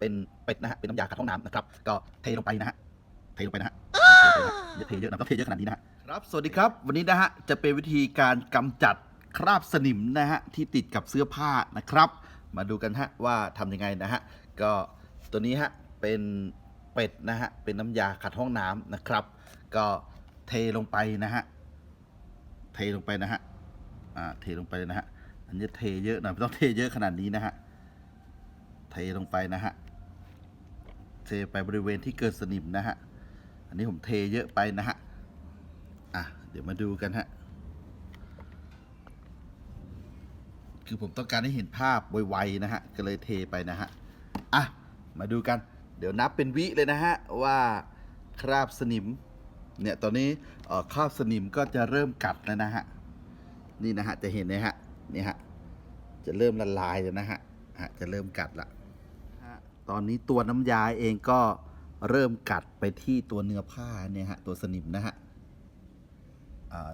เป็นเป็ดนะฮะเป็นน้ำยาขัดห้องน้ำนะครับ ก็เทลงไปนะฮะเทลงไปนะฮะอย่าเทเยอะนะต้องเทเยอะขนาดนี้นะฮะครับสวัสดีครับวันนี้นะฮะจะเป็นวิธีการกำจัดคราบสนิมนะฮะที่ติดกับเสื้อผ้านะครับ มาดูกันฮะว่าทำยังไงนะฮะก็ตัวนี้ฮะเป็นเป็ดนะฮะเป็นน้ำยาขัดห้องน้ำนะครับ ก็เทลงไปนะฮะเทลงไปนะฮะอ่าเทลงไปเลยนะฮะอันนี้เทเยอะหนะไม่ต้องเทเยอะขนาดนี้นะฮะเทลงไปนะฮะ เทไปบริเวณที่เกิดสนิมนะฮะ อันนี้ผมเทเยอะไปนะฮะ อะ เดี๋ยวมาดูกันฮะ คือผมต้องการให้เห็นภาพไวๆนะฮะ ก็เลยเทไปนะฮะ อะ มาดูกัน เดี๋ยวนับเป็นวิเลยนะฮะ ว่าคราบสนิม เนี่ย ตอนนี้คราบสนิมก็จะเริ่มกัดแล้วนะฮะ นี่นะฮะ จะเห็นนะฮะ นี่ฮะ จะเริ่มละลายแล้วนะฮะ จะเริ่มกัดละ ตอนนี้ตัวน้ำยาเองก็เริ่มกัดไปที่ตัวเนื้อผ้าเนี่ยฮะตัวสนิมนะฮะ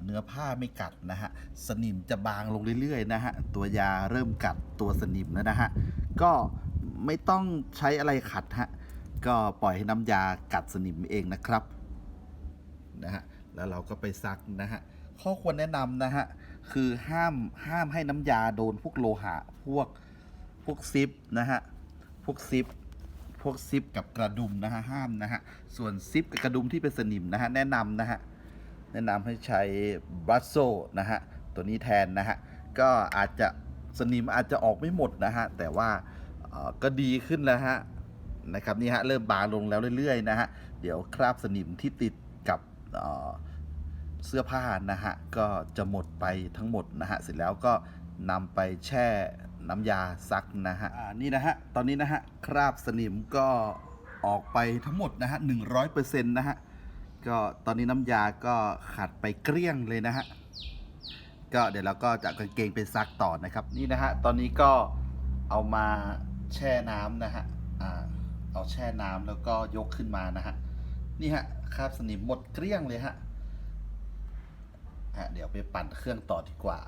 เนื้อผ้าไม่กัดนะฮะสนิมจะบางลงเรื่อยๆนะฮะตัวยาเริ่มกัดตัวสนิมแล้วนะฮะก็ไม่ต้องใช้อะไรขัดฮะก็ปล่อยให้น้ำยากัดสนิมเองนะครับนะฮะแล้วเราก็ไปซักนะฮะข้อควรแนะนำนะฮะคือห้ามห้ามให้น้ำยาโดนพวกโลหะพวกพวกซิปนะฮะพวกซิป วกซิปกับกระดุมนะฮะห้ามนะฮะส่วนซิปกับกระดุมที่เป็นสนิมนะฮะแนะนำนะฮะแนะนำให้ใช้บัสโซนะฮะตัวนี้แทนนะฮะก็อาจจะสนิมอาจจะออกไม่หมดนะฮะแต่ว่าก็ดีขึ้นแล้วฮะนะครับนี่ฮะเริ่มบางลงแล้วเรื่อยๆนะฮะเดี๋ยวคราบสนิมที่ติดกับเเสื้อผ้านะฮะก็จะหมดไปทั้งหมดนะฮะเสร็จแล้วก็ นำไปแช่น้ำยาซักนะฮะอ่านี่นะฮะ ตอนนี้นะฮะ คราบสนิมก็ออกไปทั้งหมดนะฮะ100%นะฮะ ก็ตอนนี้น้ำยาก็ขัดไปเกลี้ยงเลยนะฮะ ก็เดี๋ยวเราก็จะกางเกงไปซักต่อนะครับ นี่นะฮะ ตอนนี้ก็เอามาแช่น้ำนะฮะ อ่า เอาแช่น้ำแล้วก็ยกขึ้นมานะฮะ นี่ฮะ คราบสนิมหมดเกลี้ยงเลยฮะฮะเดี๋ยวไปปั่นเครื่องต่อดีกว่า